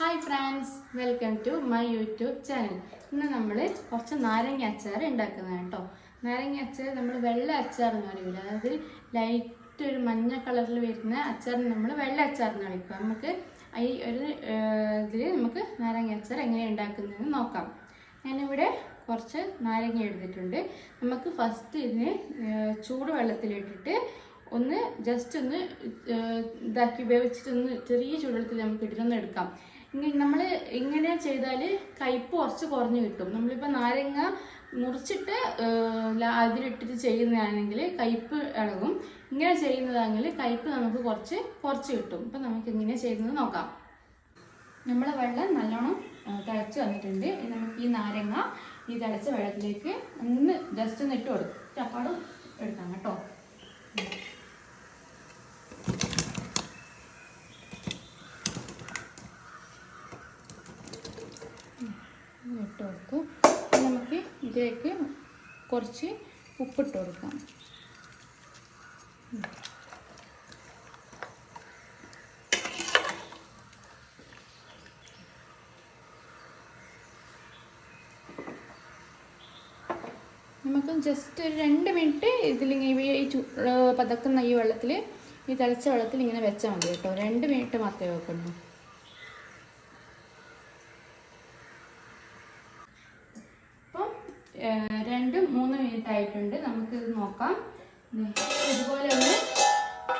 Hi friends welcome to my YouTube channel ഇന്ന് നമ്മൾ കുറച്ച് നാരങ്ങ അച്ചാർ ഉണ്ടാക്കുന്നത് കേട്ടോ. നാരങ്ങ അച്ചാർ നമ്മൾ വെള്ള അച്ചാർ എന്ന് പറയൂല? അതായത് ലൈറ്റ് ഒരു മഞ്ഞ കളറിൽ വരുന്ന അച്ചാർ നമ്മൾ വെള്ള അച്ചാർ എന്ന് വിളിക്കുക നമുക്ക് ഈ ഒരു ഇതിൽ നമുക്ക് നാരങ്ങ അച്ചാർ എങ്ങനെ ഉണ്ടാക്കുന്നതെന്ന് നോക്കാം. ഞാനിവിടെ കുറച്ച് നാരങ്ങ എടുത്തിട്ടുണ്ട്. നമുക്ക് ഫസ്റ്റ് ഇതിന് ചൂട് വെള്ളത്തിലിട്ടിട്ട് ഒന്ന് ജസ്റ്റ് ഒന്ന് ഇതാക്കി ഉപയോഗിച്ചിട്ടൊന്ന് ചെറിയ ചൂടുവെള്ളത്തിൽ നമുക്ക് ഇട്ടിട്ടൊന്ന് എടുക്കാം. നമ്മൾ ഇങ്ങനെ ചെയ്താൽ കയ്പ്പ് കുറച്ച് കുറഞ്ഞു കിട്ടും. നമ്മളിപ്പോൾ നാരങ്ങ മുറിച്ചിട്ട് അതിലിട്ടിട്ട് ചെയ്യുന്നതാണെങ്കിൽ കയ്പ്പ് ഇളകും. ഇങ്ങനെ ചെയ്യുന്നതാണെങ്കിൽ കയ്പ്പ് നമുക്ക് കുറച്ച് കുറച്ച് കിട്ടും. അപ്പം നമുക്ക് ഇങ്ങനെ ചെയ്യുന്നത് നോക്കാം. നമ്മളെ വെള്ളം നല്ലോണം തിളച്ച് വന്നിട്ടുണ്ട്. നമുക്ക് ഈ നാരങ്ങ ഈ തിളച്ച വെള്ളത്തിലേക്ക് ഒന്ന് ജസ്റ്റ് ഒന്ന് ഇട്ട് കൊടുക്കും അപ്പാടും എടുക്കാം കേട്ടോ. ഇട്ട് ഇനി നമുക്ക് ഇതിലേക്ക് കുറച്ച് ഉപ്പിട്ട് കൊടുക്കാം. നമുക്ക് ജസ്റ്റ് ഒരു രണ്ട് മിനിറ്റ് ഇതിലിങ്ങനെ ഈ പതക്കുന്ന ഈ വെള്ളത്തിൽ ഈ തിളച്ച വെള്ളത്തിൽ ഇങ്ങനെ വെച്ചാൽ മതി കേട്ടോ. രണ്ട് മിനിറ്റ് മാത്രമേ വെക്കുള്ളൂ അപ്പം ഏ, രണ്ട് മൂന്ന് മിനിറ്റ് ആയിട്ടുണ്ട് നമുക്കിത് നോക്കാം. ഇതുപോലെ ഒന്ന്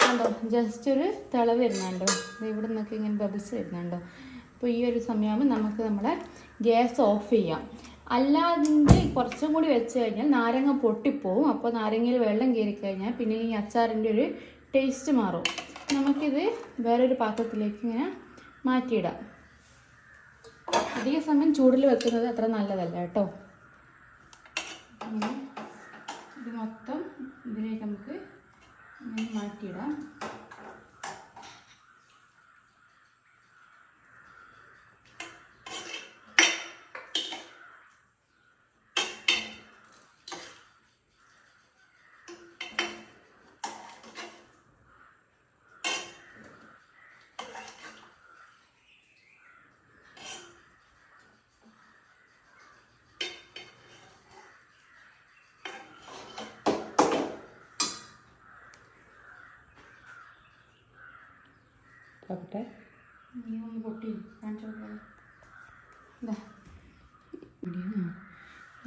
കണ്ടോ? ജസ്റ്റ് ഒരു തിള വരുന്നുണ്ടോ? ഇവിടെ നിന്നൊക്കെ ഇങ്ങനെ ബബിൾസ് വരുന്നുണ്ടോ? അപ്പോൾ ഈ ഒരു സമയമാകുമ്പോൾ നമുക്ക് നമ്മുടെ ഗ്യാസ് ഓഫ് ചെയ്യാം. അല്ലാതെ കുറച്ചും കൂടി വെച്ച് കഴിഞ്ഞാൽ നാരങ്ങ പൊട്ടിപ്പോവും. അപ്പോൾ നാരങ്ങയിൽ വെള്ളം കയറി കഴിഞ്ഞാൽ പിന്നെ ഈ അച്ചാറിന്റെ ഒരു ടേസ്റ്റ് മാറും. നമുക്കിത് വേറൊരു പാത്രത്തിലേക്ക് ഇങ്ങനെ മാറ്റിയിടാം. അധിക സമയം ചൂടിൽ വെക്കുന്നത് അത്ര നല്ലതല്ല കേട്ടോ അങ്ങനെ ഇത് മൊത്തം ഇതിലേക്ക് നമുക്ക് ഇങ്ങനെ മാറ്റിയിടാം നോക്കട്ടെ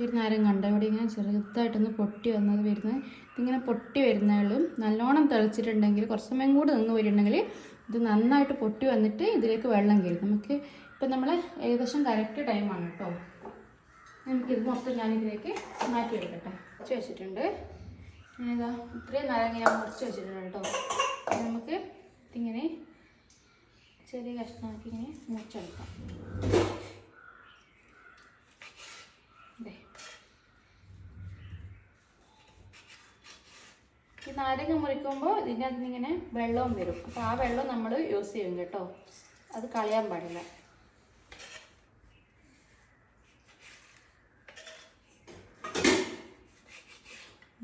ഒരു നേരം കണ്ട? ഇവിടെ ഇങ്ങനെ ചെറുതായിട്ടൊന്ന് പൊട്ടി വന്നത് വരുന്നത്. ഇതിങ്ങനെ പൊട്ടി വരുന്നതും നല്ലോണം തിളച്ചിട്ടുണ്ടെങ്കിൽ കുറച്ച് സമയം കൂടി നിന്ന് വരുന്നുണ്ടെങ്കിൽ ഇത് നന്നായിട്ട് പൊട്ടി വന്നിട്ട് ഇതിലേക്ക് വെള്ളം കയറും. നമുക്ക് ഇപ്പം നമ്മൾ ഏകദേശം കറക്റ്റ് ടൈമാണ് കേട്ടോ. നമുക്കിത് മൊത്തം ഞാനിതിലേക്ക് മാറ്റി എടുക്കട്ടെ. മുറിച്ച് വെച്ചിട്ടുണ്ട്. ഇത്രയും നേരം ഞാൻ മുറിച്ച് വെച്ചിട്ടുണ്ട് കേട്ടോ. നമുക്ക് ഇതിങ്ങനെ ചെറിയ കഷ്ണമാക്കി ഇങ്ങനെ മുറിച്ചെടുക്കാം. ഈ നാരങ്ങ മുറിക്കുമ്പോൾ ഇതിനകത്ത് നിന്ന് ഇങ്ങനെ വെള്ളവും വരും. അപ്പോൾ ആ വെള്ളം നമ്മൾ യൂസ് ചെയ്യും കേട്ടോ. അത് കളയാൻ പാടില്ല.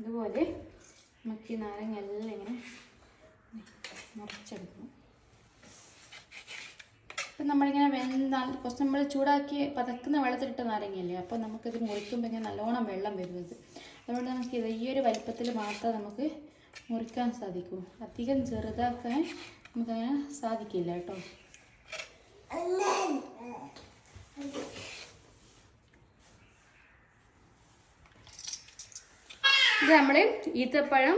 ഇതുപോലെ നമുക്ക് ഈ നാരങ്ങ എല്ലാം ഇങ്ങനെ മുറിച്ചെടുക്കും ഇപ്പം നമ്മളിങ്ങനെ വെന്താൽ കുറച്ച് നമ്മൾ ചൂടാക്കി പതക്കുന്ന വെള്ളത്തിലിട്ട നാരങ്ങയല്ലേ അപ്പോൾ നമുക്കിത് മുറിക്കുമ്പോൾ ഇങ്ങനെ നല്ലോണം വെള്ളം വരുന്നത് അതുകൊണ്ട് നമുക്ക് ഇത് ഈ ഒരു വലിപ്പത്തിൽ മാത്രമേ നമുക്ക് മുറിക്കാൻ സാധിക്കൂ. അധികം ചെറുതാക്കാൻ നമുക്കങ്ങനെ സാധിക്കില്ല കേട്ടോ. ഇത് നമ്മൾ ഈത്തപ്പഴം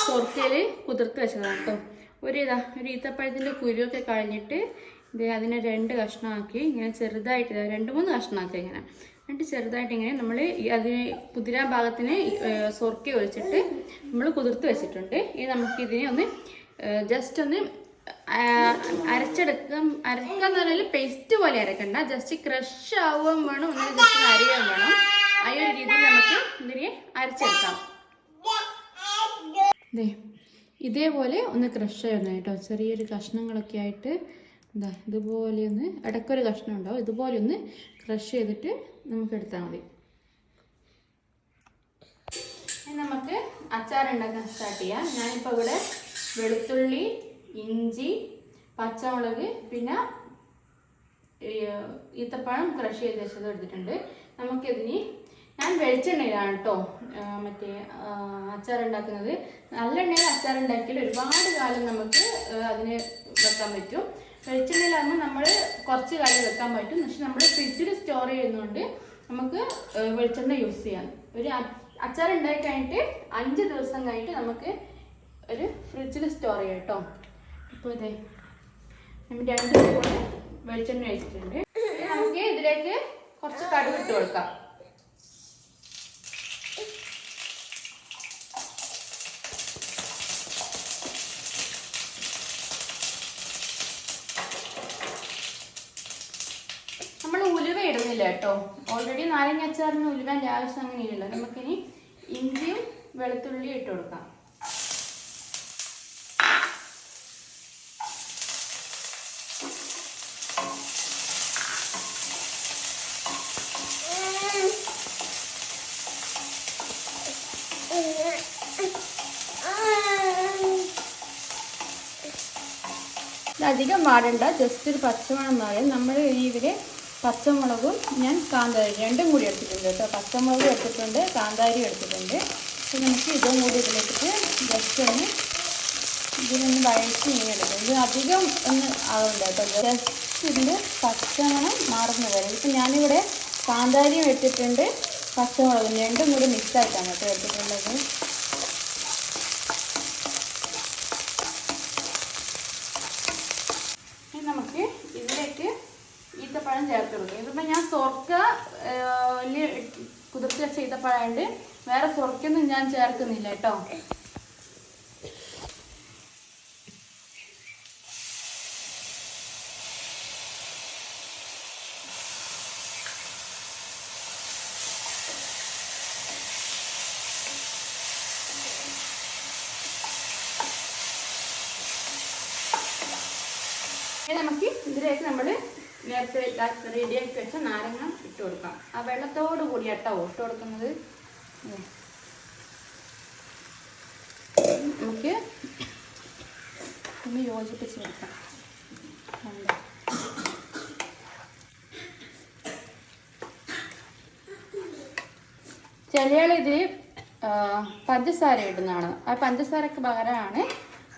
കുറച്ചിൽ കുതിർത്ത് വെച്ചതാണ് കേട്ടോ. ഒരു ഇതാ ഒരു ഈത്തപ്പഴത്തിന്റെ കുരുവൊക്കെ കളഞ്ഞിട്ട് ഇത് അതിനെ രണ്ട് കഷ്ണമാക്കി ഇങ്ങനെ ചെറുതായിട്ട് രണ്ട് മൂന്ന് കഷ്ണമാക്കി ഇങ്ങനെ. എന്നിട്ട് ചെറുതായിട്ട് ഇങ്ങനെ നമ്മൾ അതിന് പുതിര ഭാഗത്തിന് സൊർക്ക ഒഴിച്ചിട്ട് നമ്മൾ കുതിർത്ത് വെച്ചിട്ടുണ്ട്. ഇനി നമുക്ക് ഇതിനെ ഒന്ന് ജസ്റ്റ് ഒന്ന് അരച്ചെടുക്ക അരച്ചെടുക്കാം. അരക്കുക എന്ന് പറഞ്ഞാൽ പേസ്റ്റ് പോലെ അരക്കണ്ട. ജസ്റ്റ് ക്രഷ് ആവുകയും വേണം. ഒന്ന് ജസ്റ്റ് അരിയാൻ വേണം. ആ ഒരു രീതിയിൽ നമുക്ക് ഇതിനെ അരച്ചെടുക്കാം. ഇതേപോലെ ഒന്ന് ക്രഷ് ചെയ്യണം കേട്ടോ. ചെറിയൊരു കഷ്ണങ്ങളൊക്കെ ആയിട്ട് എന്താ ഇതുപോലെ ഒന്ന് ഇടയ്ക്കൊരു കഷ്ണം ഉണ്ടാവും ഇതുപോലെ ഒന്ന് ക്രഷ് ചെയ്തിട്ട് നമുക്ക് എടുത്താൽ മതി. നമുക്ക് അച്ചാർ ഉണ്ടാക്കാൻ സ്റ്റാർട്ട് ചെയ്യാം. ഞാനിപ്പോൾ ഇവിടെ വെളുത്തുള്ളി ഇഞ്ചി പച്ചമുളക് പിന്നെ ഈത്തപ്പഴം ക്രഷ് ചെയ്ത് വെച്ചത് എടുത്തിട്ടുണ്ട്. നമുക്കിതിന് ഞാൻ വെളിച്ചെണ്ണയിലാണ് കേട്ടോ മറ്റേ അച്ചാർ ഉണ്ടാക്കുന്നത്. നല്ല എണ്ണയിൽ അച്ചാർ ഒരുപാട് കാലം നമുക്ക് അതിന് വെക്കാൻ പറ്റും. വെളിച്ചെണ്ണയിലാകുമ്പോൾ നമ്മൾ കുറച്ച് കാലം വെക്കാൻ പറ്റും. പക്ഷെ നമ്മൾ ഫ്രിഡ്ജിൽ സ്റ്റോർ ചെയ്യുന്നതുകൊണ്ട് നമുക്ക് വെളിച്ചെണ്ണ യൂസ് ചെയ്യാം. ഒരു അച്ചാർ ഉണ്ടാക്കി കഴിഞ്ഞിട്ട് അഞ്ച് ദിവസം കഴിഞ്ഞിട്ട് നമുക്ക് ഒരു ഫ്രിഡ്ജിൽ സ്റ്റോർ ചെയ്യാം കേട്ടോ ഇപ്പോൾ ഇതേ നമ്മൾ രണ്ട് വെളിച്ചെണ്ണ ഒഴിച്ചിട്ടുണ്ട്. ഇനി നമുക്ക് ഇതിലേക്ക് കുറച്ച് കടുക് കൊടുക്കാം നമ്മൾ കേട്ടോ ഓൾറെഡി നാരങ്ങ അച്ചാറിന് ഉലുവേന്റെ ആവശ്യം അങ്ങനെയില്ലല്ലോ നമുക്കിനി ഇഞ്ചിയും വെളുത്തുള്ളിയും ഇട്ട് കൊടുക്കാം. അധികം വാടണ്ട. ജസ്റ്റ് ഒരു പച്ചമണം എന്നാലും നമ്മൾ ഇതിൽ പച്ചമുളകും ഞാൻ കാന്താരി രണ്ടും കൂടി എടുത്തിട്ടുണ്ട് കേട്ടോ. പച്ചമുളകും എടുത്തിട്ടുണ്ട് കാന്താരി എടുത്തിട്ടുണ്ട്. അപ്പോൾ നമുക്ക് ഇതും കൂടി ഇതിലേക്ക് ജസ്റ്റ് ഒന്ന് ഇതിനൊന്ന് വഴറ്റി ഇങ്ങനെ എടുക്കും. ഇത് അധികം ഒന്ന് ആവുന്നുണ്ട് കേട്ടോ. ജസ്റ്റ് ഇതിന്റെ പച്ചമണം മാറുന്ന വരെ ഇപ്പം ഞാനിവിടെ കാന്താരിയും എടുത്തിട്ടുണ്ട് പച്ചമുളകും രണ്ടും കൂടി മിക്സായിട്ടാണ് കേട്ടോ എടുത്തിട്ടുള്ളത് ഇനി നമുക്ക് ഇതിലേക്ക് ഈത്തപ്പഴം ചേർത്ത് കൊടുക്കാം ഇതിപ്പോൾ ഞാൻ സൊർക്ക കുതിർത്ത് വേറെ പുറത്തൊന്നും ഞാൻ ചേർക്കുന്നില്ല കേട്ടോ. നമുക്ക് ഇതിലേക്ക് നമ്മൾ നേരത്തെ റെഡിയാക്കി വെച്ച നാരങ്ങ ഇട്ട് കൊടുക്കാം. ആ വെള്ളത്തോട് കൂടി കേട്ടോ ഇട്ട് കൊടുക്കുന്നത്. നമുക്ക് ഒന്ന് യോജിപ്പിച്ച് കൊടുക്കാം ഇത് പഞ്ചസാര ഇടുന്നതാണ്. ആ പഞ്ചസാരക്ക് പകരമാണ്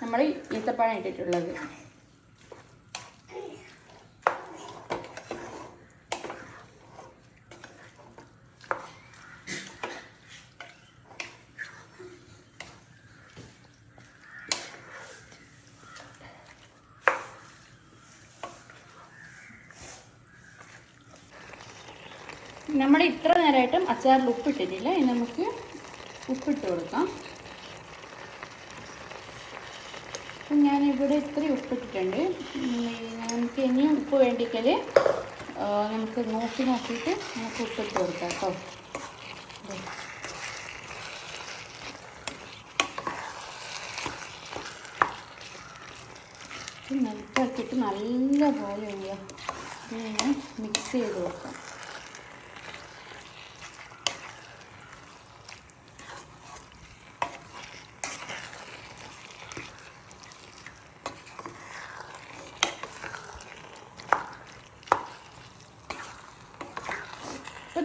നമ്മൾ ഈത്തപ്പഴം ഇട്ടിട്ടുള്ളത്. നമ്മൾ ഇത്ര നേരമായിട്ടും അച്ചാറിൽ ഉപ്പിട്ടിട്ടില്ല. ഇനി നമുക്ക് ഉപ്പിട്ട് കൊടുക്കാം. അപ്പം ഞാനിവിടെ ഇത്രയും ഉപ്പിട്ടിട്ടുണ്ട്. നമുക്ക് ഇനിയും ഉപ്പ് വേണ്ടിക്കൽ നമുക്ക് നോക്കി നോക്കിയിട്ട് നമുക്ക് ഉപ്പിട്ട് കൊടുക്കാം കേട്ടോ. ദേ. ഇത് നെൽപ്പാക്കിയിട്ട് നല്ല പോലെ ഇങ്ങനെ മിക്സ് ചെയ്ത് കൊടുക്കാം.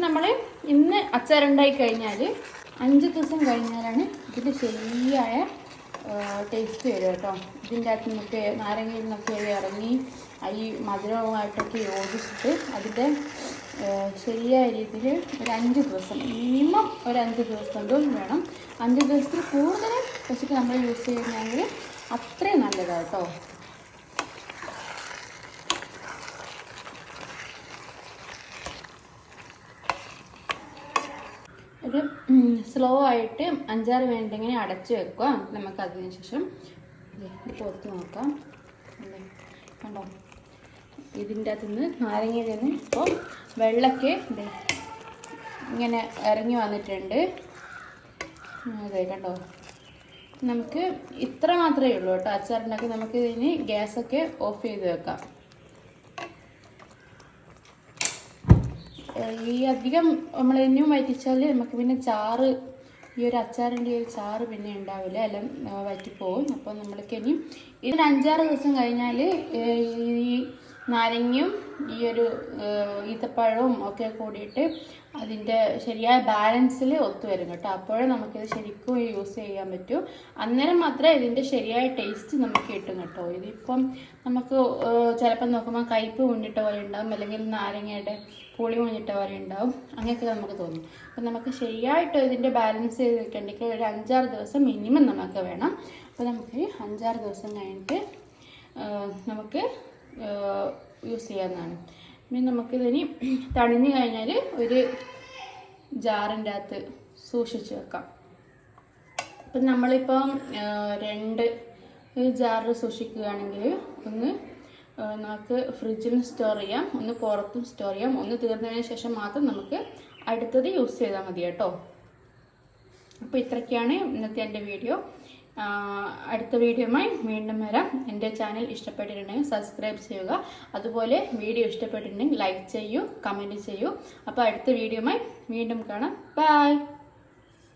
നമ്മൾ ഇന്ന് അച്ചാറുണ്ടായി കഴിഞ്ഞാൽ അഞ്ച് ദിവസം കഴിഞ്ഞാലാണ് ഇതിന്റെ ശരിയായ ടേസ്റ്റ് വരും കേട്ടോ. ഇതിന്റെ അകത്ത് നമുക്ക് നാരങ്ങയിൽ നിന്നൊക്കെ ഇറങ്ങി ഈ മധുരവുമായിട്ടൊക്കെ യോജിച്ചിട്ട് അതിന്റെ ശരിയായ രീതിയിൽ ഒരു അഞ്ച് ദിവസം മിനിമം ഒരു അഞ്ച് ദിവസം വേണം. അഞ്ച് ദിവസത്തിൽ കൂടുതൽ പശുക്ക് നമ്മൾ യൂസ് ചെയ്യുകയാണെങ്കിൽ അത്രയും നല്ലതാണ് കേട്ടോ ഒരു സ്ലോ ആയിട്ട് അഞ്ചാറ് മിനിറ്റ് ഇങ്ങനെ അടച്ച് വെക്കുക. നമുക്ക് അതിന് ശേഷം പുറത്ത് നോക്കാം. കണ്ടോ? ഇതിന്റെ അകത്ത് നിന്ന് നാരങ്ങയിൽ നിന്ന് ഇപ്പോൾ വെള്ളമൊക്കെ ഇങ്ങനെ ഇറങ്ങി വന്നിട്ടുണ്ട്. അതെ കണ്ടോ? നമുക്ക് ഇത്ര മാത്രമേ ഉള്ളൂ കേട്ടോ. അച്ചാറുണ്ടാക്കി നമുക്ക് ഇതിന് ഗ്യാസൊക്കെ ഓഫ് ചെയ്ത് വെക്കാം. ഈ അധികം നമ്മൾ ഇനിയും വറ്റിച്ചാൽ നമുക്ക് പിന്നെ ചാറ് ഈ ഒരു അച്ചാറിന്റെ ഒരു ചാറ് പിന്നെ ഉണ്ടാവില്ല. എല്ലാം വറ്റിപ്പോവും. അപ്പോൾ നമ്മൾക്ക് ഇനി ഇതിന് അഞ്ചാറ് ദിവസം കഴിഞ്ഞാൽ ഈ നാരങ്ങയും ഈ ഒരു ഈത്തപ്പഴവും ഒക്കെ കൂടിയിട്ട് അതിന്റെ ശരിയായ ബാലൻസിൽ ഒത്തുവരും കേട്ടോ. അപ്പോഴേ നമുക്കിത് ശരിക്കും യൂസ് ചെയ്യാൻ പറ്റൂ. അന്നേരം മാത്രമേ ഇതിന്റെ ശരിയായ ടേസ്റ്റ് നമുക്ക് കിട്ടും കേട്ടോ. ഇതിപ്പം നമുക്ക് ചിലപ്പം നോക്കുമ്പോൾ കയ്പ് കൊണ്ടിട്ട പോലെ ഉണ്ടാകും അല്ലെങ്കിൽ നാരങ്ങയുടെ പുളി മുഞ്ഞിട്ട പോലെ ഉണ്ടാവും. അങ്ങനെയൊക്കെ നമുക്ക് തോന്നും. അപ്പം നമുക്ക് ശരിയായിട്ട് ഇതിന്റെ ബാലൻസ് ചെയ്ത് വെക്കണ്ടെങ്കിൽ ഒരു അഞ്ചാറ് ദിവസം മിനിമം നമുക്ക് വേണം. അപ്പോൾ നമുക്ക് അഞ്ചാറ് ദിവസം കഴിഞ്ഞിട്ട് നമുക്ക് യൂസ് ചെയ്യാവുന്നതാണ്. പിന്നെ നമുക്കിതിനി തണിഞ്ഞ് കഴിഞ്ഞാൽ ഒരു ജാറിന്റെ അകത്ത് സൂക്ഷിച്ച് വെക്കാം. അപ്പം നമ്മളിപ്പം രണ്ട് ജാറിൽ സൂക്ഷിക്കുകയാണെങ്കിൽ ഒന്ന് നമുക്ക് ഫ്രിഡ്ജിൽ സ്റ്റോർ ചെയ്യാം. ഒന്ന് പുറത്തും സ്റ്റോർ ചെയ്യാം. ഒന്ന് തീർന്നതിന് ശേഷം മാത്രം നമുക്ക് അടുത്തത് യൂസ് ചെയ്താൽ മതി കേട്ടോ. അപ്പോൾ ഇത്രയ്ക്കാണ് ഇന്നത്തെ എന്റെ വീഡിയോ അടുത്ത വീഡിയോയുമായി വീണ്ടും വരാം. എന്റെ ചാനൽ ഇഷ്ടപ്പെട്ടിട്ടുണ്ടെങ്കിൽ സബ്സ്ക്രൈബ് ചെയ്യുക. അതുപോലെ വീഡിയോ ഇഷ്ടപ്പെട്ടിട്ടുണ്ടെങ്കിൽ ലൈക്ക് ചെയ്യൂ കമന്റ് ചെയ്യൂ. അപ്പോൾ അടുത്ത വീഡിയോയുമായി വീണ്ടും കാണാം. ബൈ